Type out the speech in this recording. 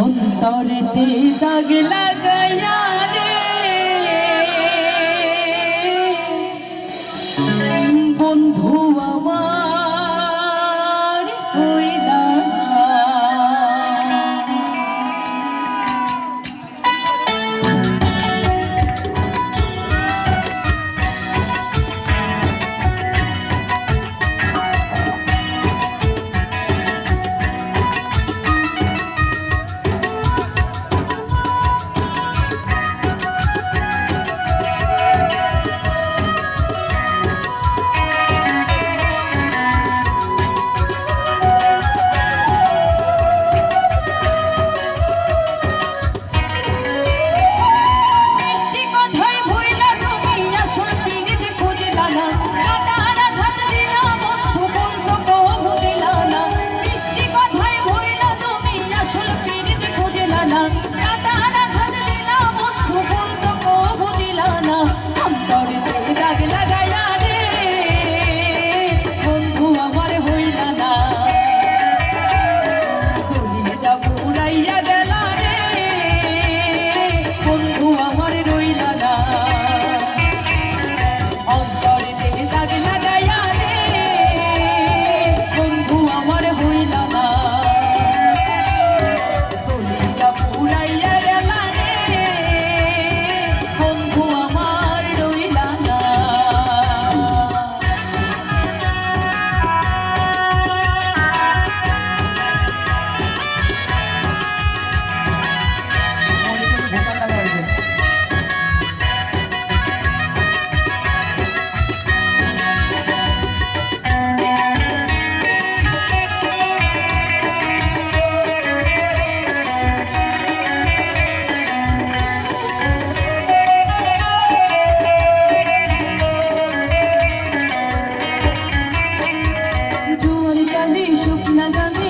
অন্তরেতে দাগ লাগাইয়া রে। na na na